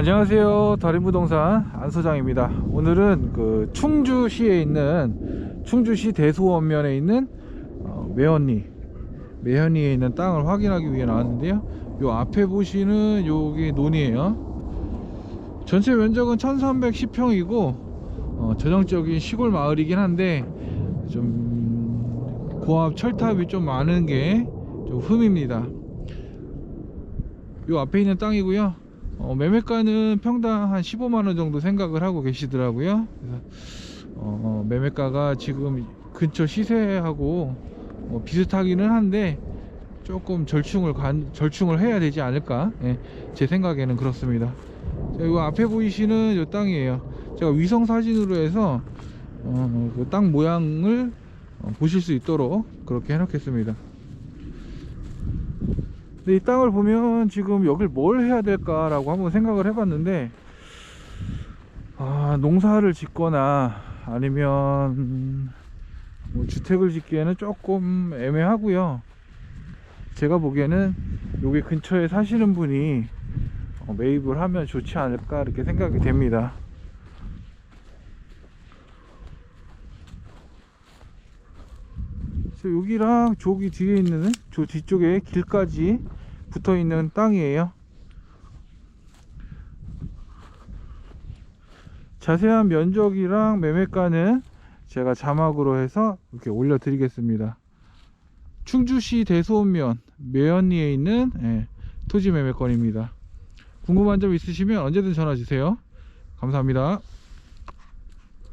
안녕하세요. 달인부동산 안소장입니다. 오늘은 그 충주시에 있는 충주시 대소원면에 있는 어, 매현리 매현리에 있는 땅을 확인하기 위해 나왔는데요. 요 앞에 보시는 요게 논이에요. 전체 면적은 1310평이고 어, 전형적인 시골 마을이긴 한데 좀 고압 철탑이 좀 많은 게 좀 흠입니다. 요 앞에 있는 땅이고요. 어, 매매가는 평당 한 15만원 정도 생각을 하고 계시더라고요. 그래서 어, 매매가가 지금 근처 시세하고 어, 비슷하기는 한데 조금 절충을 간, 절충을 해야 되지 않을까? 예, 제 생각에는 그렇습니다. 자, 이 앞에 보이시는 이 땅이에요. 제가 위성 사진으로 해서 어, 그땅 모양을 어, 보실 수 있도록 그렇게 해놓겠습니다. 근데 이 땅을 보면 지금 여길 뭘 해야 될까라고 한번 생각을 해봤는데 아 농사를 짓거나 아니면 뭐 주택을 짓기에는 조금 애매하고요. 제가 보기에는 여기 근처에 사시는 분이 어, 매입을 하면 좋지 않을까 이렇게 생각이 됩니다 그래서 여기랑 저기 뒤에 있는 저 뒤쪽에 길까지 붙어 있는 땅이에요. 자세한 면적이랑 매매가는 제가 자막으로 해서 이렇게 올려 드리겠습니다. 충주시 대소면 매연리에 있는 예, 토지 매매권입니다. 궁금한 점 있으시면 언제든 전화 주세요. 감사합니다.